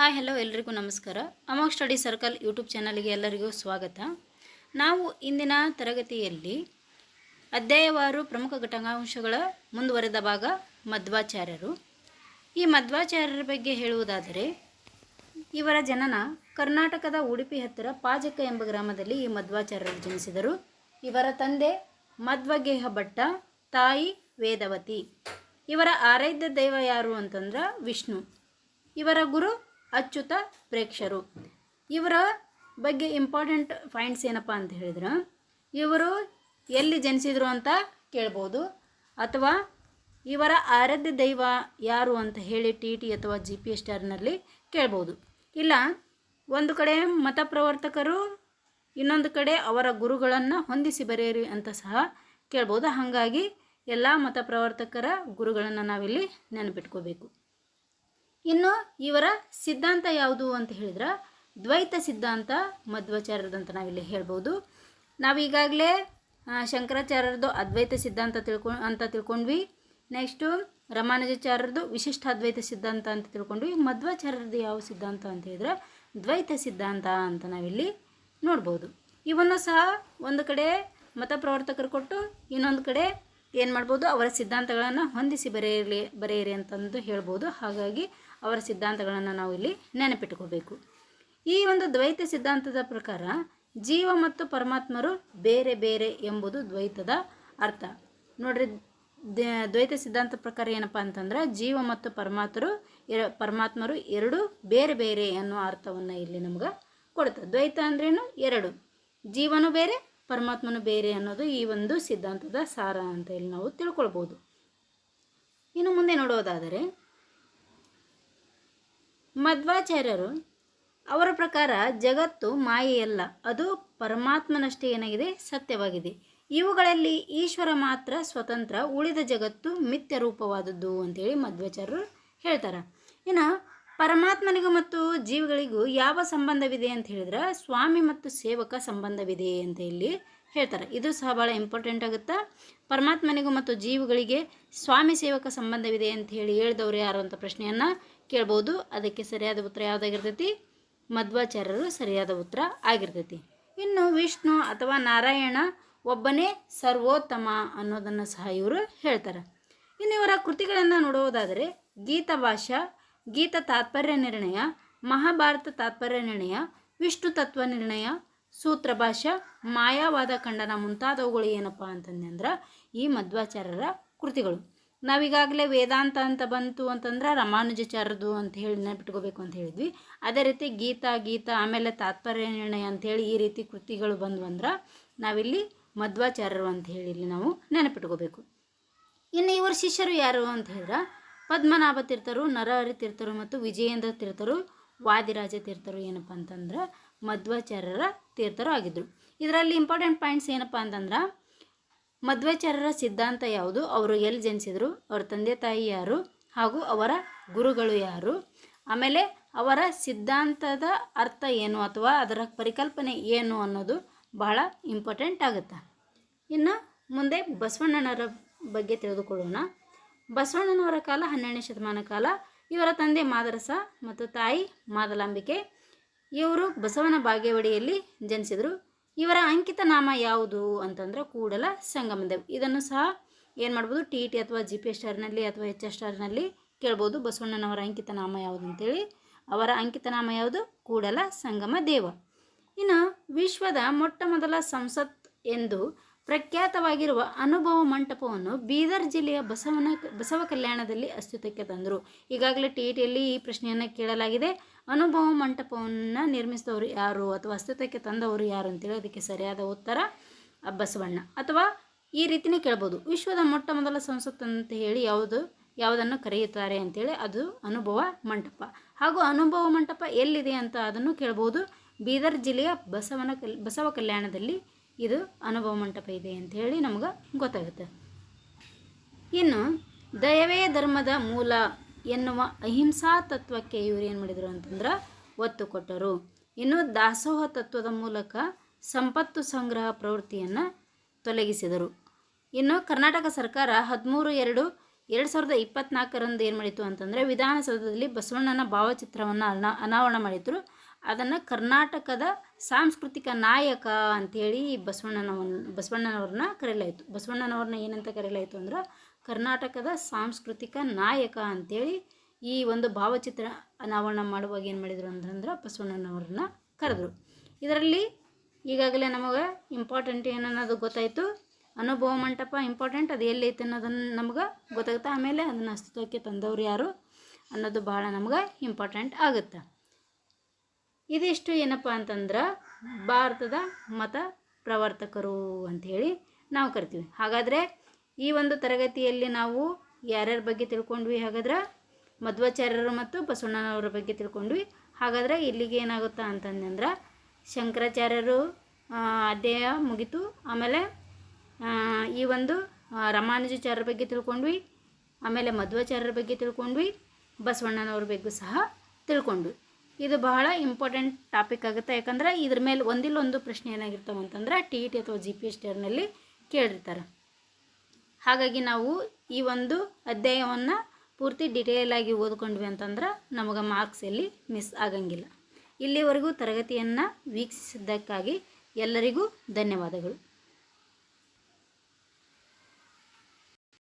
Hi hello ಎಲ್ರಿಗೂ ನಮಸ್ಕಾರ. ಅಮೋಕ್ ಸ್ಟಡಿ ಸರ್ಕಲ್ ಯೂಟ್ಯೂಬ್ ಚಾನಲ್ಗೆ ಎಲ್ಲರಿಗೂ ಸ್ವಾಗತ. ನಾವು ಇಂದಿನ ತರಗತಿಯಲ್ಲಿ ಅಧ್ಯಾಯವಾರು ಪ್ರಮುಖ ಘಟನಾಂಶಗಳ ಮುಂದುವರೆದ ಭಾಗ, ಮಧ್ವಾಚಾರ್ಯರು. ಈ ಮಧ್ವಾಚಾರ್ಯರ ಬಗ್ಗೆ ಹೇಳುವುದಾದರೆ, ಇವರ ಜನನ ಕರ್ನಾಟಕದ ಉಡುಪಿ ಹತ್ತಿರ ಪಾಜಕ ಎಂಬ ಗ್ರಾಮದಲ್ಲಿ ಈ ಮಧ್ವಾಚಾರ್ಯರು ಜನಿಸಿದರು. ಇವರ ತಂದೆ ಮಧ್ವಗೇಹ ಭಟ್ಟ, ತಾಯಿ ವೇದವತಿ. ಇವರ ಆರಾಧ್ಯ ದೈವ ಯಾರು ಅಂತಂದ್ರೆ ವಿಷ್ಣು. ಇವರ ಗುರು ಅಚ್ಯುತ ಪ್ರೇಕ್ಷರು. ಇವರ ಬಗ್ಗೆ ಇಂಪಾರ್ಟೆಂಟ್ ಪಾಯಿಂಟ್ಸ್ ಏನಪ್ಪ ಅಂತ ಹೇಳಿದ್ರೆ, ಇವರು ಎಲ್ಲಿ ಜನಿಸಿದರು ಅಂತ ಕೇಳ್ಬೋದು. ಅಥವಾ ಇವರ ಆರಾಧ್ಯ ದೈವ ಯಾರು ಅಂತ ಹೇಳಿ ಟಿ ಟಿ ಅಥವಾ ಜಿ ಪಿ ಎಸ್ ಸ್ಟಾರ್ನಲ್ಲಿ ಕೇಳ್ಬೋದು. ಇಲ್ಲ, ಒಂದು ಕಡೆ ಮತ ಪ್ರವರ್ತಕರು, ಇನ್ನೊಂದು ಕಡೆ ಅವರ ಗುರುಗಳನ್ನು ಹೊಂದಿಸಿ ಬರೆಯಿರಿ ಅಂತ ಸಹ ಕೇಳ್ಬೋದು. ಹಾಗಾಗಿ ಎಲ್ಲ ಮತ ಪ್ರವರ್ತಕರ ಗುರುಗಳನ್ನು ನಾವಿಲ್ಲಿ ನೆನಪಿಟ್ಕೋಬೇಕು. ಇನ್ನು ಇವರ ಸಿದ್ಧಾಂತ ಯಾವುದು ಅಂತ ಹೇಳಿದ್ರೆ ದ್ವೈತ ಸಿದ್ಧಾಂತ ಮಧ್ವಾಚಾರ್ಯರದಂತ ನಾವಿಲ್ಲಿ ಹೇಳ್ಬೋದು. ನಾವೀಗಾಗಲೇ ಶಂಕರಾಚಾರ್ಯರದು ಅದ್ವೈತ ಸಿದ್ಧಾಂತ ತಿಳ್ಕೊ, ಅಂತ ತಿಳ್ಕೊಂಡ್ವಿ. ನೆಕ್ಸ್ಟು ರಾಮಾನುಜಾಚಾರ್ಯರದು ವಿಶಿಷ್ಟ ಅದ್ವೈತ ಸಿದ್ಧಾಂತ ಅಂತ ತಿಳ್ಕೊಂಡ್ವಿ. ಮಧ್ವಾಚಾರ್ಯರದು ಯಾವ ಸಿದ್ಧಾಂತ ಅಂತ ಹೇಳಿದ್ರೆ ದ್ವೈತ ಸಿದ್ಧಾಂತ ಅಂತ ನಾವಿಲ್ಲಿ ನೋಡ್ಬೋದು. ಇವನ್ನು ಸಹ ಒಂದು ಕಡೆ ಮತ ಪ್ರವರ್ತಕರು ಕೊಟ್ಟು ಇನ್ನೊಂದು ಕಡೆ ಏನು ಮಾಡ್ಬೋದು ಅವರ ಸಿದ್ಧಾಂತಗಳನ್ನು ಹೊಂದಿಸಿ ಬರೆಯಲಿ, ಬರೆಯಿರಿ ಅಂತಂದು ಹೇಳ್ಬೋದು. ಹಾಗಾಗಿ ಅವರ ಸಿದ್ಧಾಂತಗಳನ್ನು ನಾವು ಇಲ್ಲಿ ನೆನಪಿಟ್ಕೋಬೇಕು. ಈ ಒಂದು ದ್ವೈತ ಸಿದ್ಧಾಂತದ ಪ್ರಕಾರ ಜೀವ ಮತ್ತು ಪರಮಾತ್ಮರು ಬೇರೆ ಬೇರೆ ಎಂಬುದು ದ್ವೈತದ ಅರ್ಥ. ನೋಡ್ರಿ ದ್ವೈತ ಸಿದ್ಧಾಂತ ಪ್ರಕಾರ ಏನಪ್ಪ ಅಂತಂದ್ರೆ ಜೀವ ಮತ್ತು ಪರಮಾತ್ಮರು ಪರಮಾತ್ಮರು ಎರಡು ಬೇರೆ ಬೇರೆ ಅನ್ನೋ ಅರ್ಥವನ್ನು ಇಲ್ಲಿ ನಮ್ಗೆ ಕೊಡುತ್ತೆ. ದ್ವೈತ ಅಂದ್ರೇನು? ಎರಡು. ಜೀವನು ಬೇರೆ, ಪರಮಾತ್ಮನು ಬೇರೆ ಅನ್ನೋದು ಈ ಒಂದು ಸಿದ್ಧಾಂತದ ಸಾರ ಅಂತ ಇಲ್ಲಿ ನಾವು ತಿಳ್ಕೊಳ್ಬೋದು. ಇನ್ನು ಮುಂದೆ ನೋಡೋದಾದರೆ ಮಧ್ವಾಚಾರ್ಯರು ಅವರ ಪ್ರಕಾರ ಜಗತ್ತು ಮಾಯೆಯಲ್ಲ, ಅದು ಪರಮಾತ್ಮನಷ್ಟೇ ಏನಾಗಿದೆ? ಸತ್ಯವಾಗಿದೆ. ಇವುಗಳಲ್ಲಿ ಈಶ್ವರ ಮಾತ್ರ ಸ್ವತಂತ್ರ, ಉಳಿದ ಜಗತ್ತು ಮಿಥ್ಯ ರೂಪವಾದದ್ದು ಅಂತೇಳಿ ಮಧ್ವಾಚಾರ್ಯರು ಹೇಳ್ತಾರೆ. ಇನ್ನು ಪರಮಾತ್ಮನಿಗೂ ಮತ್ತು ಜೀವಿಗಳಿಗೂ ಯಾವ ಸಂಬಂಧವಿದೆ ಅಂತ ಹೇಳಿದ್ರೆ, ಸ್ವಾಮಿ ಮತ್ತು ಸೇವಕ ಸಂಬಂಧವಿದೆ ಅಂತ ಇಲ್ಲಿ ಹೇಳ್ತಾರೆ. ಇದು ಸಹ ಭಾಳ ಇಂಪಾರ್ಟೆಂಟ್ ಆಗುತ್ತೆ? ಪರಮಾತ್ಮನಿಗೂ ಮತ್ತು ಜೀವಿಗಳಿಗೆ ಸ್ವಾಮಿ ಸೇವಕ ಸಂಬಂಧವಿದೆ ಅಂತ ಹೇಳಿ ಹೇಳಿದವರು ಯಾರು ಅಂತ ಪ್ರಶ್ನೆಯನ್ನು ಕೇಳ್ಬೋದು. ಅದಕ್ಕೆ ಸರಿಯಾದ ಉತ್ತರ ಯಾವುದಾಗಿರ್ತೈತಿ? ಮಧ್ವಾಚಾರ್ಯರು ಸರಿಯಾದ ಉತ್ತರ ಆಗಿರ್ತೈತಿ. ಇನ್ನು ವಿಷ್ಣು ಅಥವಾ ನಾರಾಯಣ ಒಬ್ಬನೇ ಸರ್ವೋತ್ತಮ ಅನ್ನೋದನ್ನು ಸಹ ಇವರು ಹೇಳ್ತಾರೆ. ಇನ್ನು ಇವರ ಕೃತಿಗಳನ್ನು ನೋಡುವುದಾದರೆ ಗೀತ ಭಾಷಾ ಗೀತ ತಾತ್ಪರ್ಯ ನಿರ್ಣಯ, ಮಹಾಭಾರತ ತಾತ್ಪರ್ಯ ನಿರ್ಣಯ, ವಿಷ್ಣು ತತ್ವ ನಿರ್ಣಯ, ಸೂತ್ರ ಭಾಷಾ ಮಾಯಾವಾದ ಖಂಡನ ಮುಂತಾದವುಗಳು ಏನಪ್ಪ ಅಂತಂದ್ರೆ ಈ ಮಧ್ವಾಚಾರ್ಯರ ಕೃತಿಗಳು. ನಾವೀಗಾಗಲೇ ವೇದಾಂತ ಅಂತ ಬಂತು ಅಂತಂದ್ರೆ ರಮಾನುಜಾಚಾರ್ಯದು ಅಂತ ಹೇಳಿ ನೆನಪಿಟ್ಕೋಬೇಕು ಅಂತ ಹೇಳಿದ್ವಿ. ಅದೇ ರೀತಿ ಗೀತಾ ಗೀತಾ, ಆಮೇಲೆ ತಾತ್ಪರ್ಯ ನಿರ್ಣಯ ಅಂಥೇಳಿ ಈ ರೀತಿ ಕೃತಿಗಳು ಬಂದು ಅಂದ್ರೆ ನಾವಿಲ್ಲಿ ಮಧ್ವಾಚಾರ್ಯರು ಅಂತ ಹೇಳಿ ಇಲ್ಲಿ ನಾವು ನೆನಪಿಟ್ಕೋಬೇಕು. ಇನ್ನು ಇವರ ಶಿಷ್ಯರು ಯಾರು ಅಂತ ಹೇಳಿದ್ರೆ ಪದ್ಮನಾಭ ತೀರ್ಥರು, ನರಹರಿ ತೀರ್ಥರು ಮತ್ತು ವಿಜಯೇಂದ್ರ ತೀರ್ಥರು, ವಾದಿರಾಜ ತೀರ್ಥರು ಏನಪ್ಪ ಅಂತಂದ್ರೆ ಮಧ್ವಾಚಾರ್ಯರ ತೀರ್ಥರು ಆಗಿದ್ದರು ಇದರಲ್ಲಿ ಇಂಪಾರ್ಟೆಂಟ್ ಪಾಯಿಂಟ್ಸ್ ಏನಪ್ಪ ಅಂತಂದ್ರೆ ಮಧ್ವಾಚಾರ್ಯರ ಸಿದ್ಧಾಂತ ಯಾವುದು? ಅವರು ಎಲ್ಲಿ ಜನಿಸಿದರು? ಅವರ ತಂದೆ ತಾಯಿ ಯಾರು? ಹಾಗೂ ಅವರ ಗುರುಗಳು ಯಾರು? ಆಮೇಲೆ ಅವರ ಸಿದ್ಧಾಂತದ ಅರ್ಥ ಏನು ಅಥವಾ ಅದರ ಪರಿಕಲ್ಪನೆ ಏನು ಅನ್ನೋದು ಬಹಳ ಇಂಪಾರ್ಟೆಂಟ್ ಆಗುತ್ತೆ. ಇನ್ನು ಮುಂದೆ ಬಸವಣ್ಣನವರ ಬಗ್ಗೆ ತಿಳಿದುಕೊಳ್ಳೋಣ. ಬಸವಣ್ಣನವರ ಕಾಲ ಹನ್ನೆರಡನೇ ಶತಮಾನ ಕಾಲ. ಇವರ ತಂದೆ ಮಾದರಸ ಮತ್ತು ತಾಯಿ ಮಾದಲಾಂಬಿಕೆ. ಇವರು ಬಸವನ ಬಾಗೇವಾಡಿಯಲ್ಲಿ ಜನಿಸಿದರು. ಇವರ ಅಂಕಿತ ನಾಮ ಯಾವುದು ಅಂತಂದ್ರೆ ಕೂಡಲ ಸಂಗಮದೇವ್. ಇದನ್ನು ಸಹ ಏನು ಮಾಡ್ಬೋದು, ಟಿ ಟಿ ಅಥವಾ ಜಿ ಪಿ ಎಸ್ ಸ್ಟಾರ್ನಲ್ಲಿ ಅಥವಾ ಎಚ್ ಎಸ್ ಸ್ಟಾರ್ನಲ್ಲಿ ಕೇಳ್ಬೋದು. ಬಸವಣ್ಣನವರ ಅಂಕಿತ ನಾಮ ಯಾವುದು ಅಂತೇಳಿ. ಅವರ ಅಂಕಿತ ನಾಮ ಯಾವುದು? ಕೂಡಲ ಸಂಗಮ ದೇವ ಇನ್ನು ವಿಶ್ವದ ಮೊಟ್ಟ ಮೊದಲ ಸಂಸತ್ ಎಂದು ಪ್ರಖ್ಯಾತವಾಗಿರುವ ಅನುಭವ ಮಂಟಪವನ್ನು ಬೀದರ್ ಜಿಲ್ಲೆಯ ಬಸವನ ಬಸವ ಕಲ್ಯಾಣದಲ್ಲಿ ಅಸ್ತಿತ್ವಕ್ಕೆ ತಂದರು. ಈಗಾಗಲೇ ಟಿ ಟಿಯಲ್ಲಿ ಈ ಪ್ರಶ್ನೆಯನ್ನು ಕೇಳಲಾಗಿದೆ. ಅನುಭವ ಮಂಟಪವನ್ನು ನಿರ್ಮಿಸಿದವರು ಯಾರು ಅಥವಾ ಅಸ್ತಿತ್ವಕ್ಕೆ ತಂದವರು ಯಾರು ಅಂತೇಳಿ ಅದಕ್ಕೆ ಸರಿಯಾದ ಉತ್ತರ ಬಸವಣ್ಣ ಅಥವಾ ಈ ರೀತಿನೇ ಕೇಳ್ಬೋದು. ವಿಶ್ವದ ಮೊಟ್ಟ ಮೊದಲ ಸಂಸತ್ ಅಂತ ಹೇಳಿ ಯಾವುದು, ಯಾವುದನ್ನು ಕರೆಯುತ್ತಾರೆ ಅಂತೇಳಿ ಅದು ಅನುಭವ ಮಂಟಪ. ಹಾಗೂ ಅನುಭವ ಮಂಟಪ ಎಲ್ಲಿದೆ ಅಂತ ಅದನ್ನು ಕೇಳ್ಬೋದು. ಬೀದರ್ ಜಿಲ್ಲೆಯ ಬಸವನ ಕಲ್, ಬಸವ ಕಲ್ಯಾಣದಲ್ಲಿ ಇದು ಅನುಭವ ಮಂಟಪ ಇದೆ ಅಂತ ಹೇಳಿ ನಮ್ಗೆ ಗೊತ್ತಾಗುತ್ತೆ. ಇನ್ನು ದಯವೇ ಧರ್ಮದ ಮೂಲ ಎನ್ನುವ ಅಹಿಂಸಾ ತತ್ವಕ್ಕೆ ಇವರು ಏನು ಮಾಡಿದರು ಅಂತಂದ್ರೆ ಒತ್ತು ಕೊಟ್ಟರು. ಇನ್ನು ದಾಸೋಹ ತತ್ವದ ಮೂಲಕ ಸಂಪತ್ತು ಸಂಗ್ರಹ ಪ್ರವೃತ್ತಿಯನ್ನು ತೊಲಗಿಸಿದರು. ಇನ್ನು ಕರ್ನಾಟಕ ಸರ್ಕಾರ ಹದಿಮೂರು ಎರಡು ಎರಡು ಸಾವಿರದ ಇಪ್ಪತ್ನಾಲ್ಕರಂದು ಏನು ಮಾಡಿತು ಅಂತಂದರೆ ವಿಧಾನಸೌಧದಲ್ಲಿ ಬಸವಣ್ಣನ ಭಾವಚಿತ್ರವನ್ನು ಅನಾ ಅನಾವರಣ ಮಾಡಿದ್ರು. ಅದನ್ನು ಕರ್ನಾಟಕದ ಸಾಂಸ್ಕೃತಿಕ ನಾಯಕ ಅಂಥೇಳಿ ಬಸವಣ್ಣನವನ್ನ ಬಸವಣ್ಣನವ್ರನ್ನ ಕರೆಯಲಾಯಿತು. ಬಸವಣ್ಣನವ್ರನ್ನ ಏನಂತ ಕರೆಯಲಾಯಿತು ಅಂದ್ರೆ ಕರ್ನಾಟಕದ ಸಾಂಸ್ಕೃತಿಕ ನಾಯಕ ಅಂಥೇಳಿ ಈ ಒಂದು ಭಾವಚಿತ್ರ ಅನಾವರಣ ಮಾಡುವಾಗ ಏನು ಮಾಡಿದರು ಅಂತಂದ್ರೆ ಬಸವಣ್ಣನವ್ರನ್ನ ಕರೆದ್ರು. ಇದರಲ್ಲಿ ಈಗಾಗಲೇ ನಮಗೆ ಇಂಪಾರ್ಟೆಂಟ್ ಏನನ್ನೋದು ಗೊತ್ತಾಯಿತು. ಅನುಭವ ಮಂಟಪ ಇಂಪಾರ್ಟೆಂಟ್ ಅದು ಎಲ್ಲೈತೆ ಅನ್ನೋದನ್ನು ನಮ್ಗೆ ಗೊತ್ತಾಗುತ್ತೆ. ಆಮೇಲೆ ಅದನ್ನು ಅಸ್ತಿತ್ವಕ್ಕೆ ತಂದವರು ಯಾರು ಅನ್ನೋದು ಭಾಳ ನಮ್ಗೆ ಇಂಪಾರ್ಟೆಂಟ್ ಆಗುತ್ತೆ. ಇದಿಷ್ಟು ಏನಪ್ಪ ಅಂತಂದ್ರೆ ಭಾರತದ ಮತ ಪ್ರವರ್ತಕರು ಅಂಥೇಳಿ ನಾವು ಕರಿತೀವಿ. ಹಾಗಾದರೆ ಈ ಒಂದು ತರಗತಿಯಲ್ಲಿ ನಾವು ಯಾರ್ಯಾರ ಬಗ್ಗೆ ತಿಳ್ಕೊಂಡ್ವಿ ಹಾಗಾದ್ರೆ ಮಧ್ವಾಚಾರ್ಯರು ಮತ್ತು ಬಸವಣ್ಣನವರ ಬಗ್ಗೆ ತಿಳ್ಕೊಂಡ್ವಿ. ಹಾಗಾದ್ರೆ ಇಲ್ಲಿಗೆ ಏನಾಗುತ್ತಾ ಅಂತಂದ್ರೆ ಶಂಕರಾಚಾರ್ಯರು ಅಧ್ಯಯ ಮುಗೀತು. ಆಮೇಲೆ ಈ ಒಂದು ರಮಾನುಜಾಚಾರ್ಯರ ಬಗ್ಗೆ ತಿಳ್ಕೊಂಡ್ವಿ. ಆಮೇಲೆ ಮಧ್ವಾಚಾರ್ಯರ ಬಗ್ಗೆ ತಿಳ್ಕೊಂಡ್ವಿ. ಬಸವಣ್ಣನವ್ರ ಬಗ್ಗೆ ಸಹ ತಿಳ್ಕೊಂಡ್ವಿ. ಇದು ಬಹಳ ಇಂಪಾರ್ಟೆಂಟ್ ಟಾಪಿಕ್ ಆಗುತ್ತೆ. ಯಾಕಂದ್ರೆ ಇದ್ರ ಮೇಲೆ ಒಂದಿಲ್ಲ ಒಂದು ಪ್ರಶ್ನೆ ಏನಾಗಿರ್ತಾವೆ ಅಂತಂದ್ರೆ ಟಿ ಇ ಟಿ ಅಥವಾ ಜಿ ಪಿ ಎಸ್ ಟರ್ನಲ್ಲಿ ಕೇಳಿರ್ತಾರೆ. ಹಾಗಾಗಿ ನಾವು ಈ ಒಂದು ಅಧ್ಯಾಯವನ್ನು ಪೂರ್ತಿ ಡಿಟೇಲ್ ಆಗಿ ಓದ್ಕೊಂಡ್ವಿ ಅಂತಂದ್ರೆ ನಮಗೆ ಮಾರ್ಕ್ಸ್ ಎಲ್ಲಿ ಮಿಸ್ ಆಗಂಗಿಲ್ಲ. ಇಲ್ಲಿವರೆಗೂ ತರಗತಿಯನ್ನು ವೀಕ್ಷಿಸಿದ್ದಕ್ಕಾಗಿ ಎಲ್ಲರಿಗೂ ಧನ್ಯವಾದಗಳು.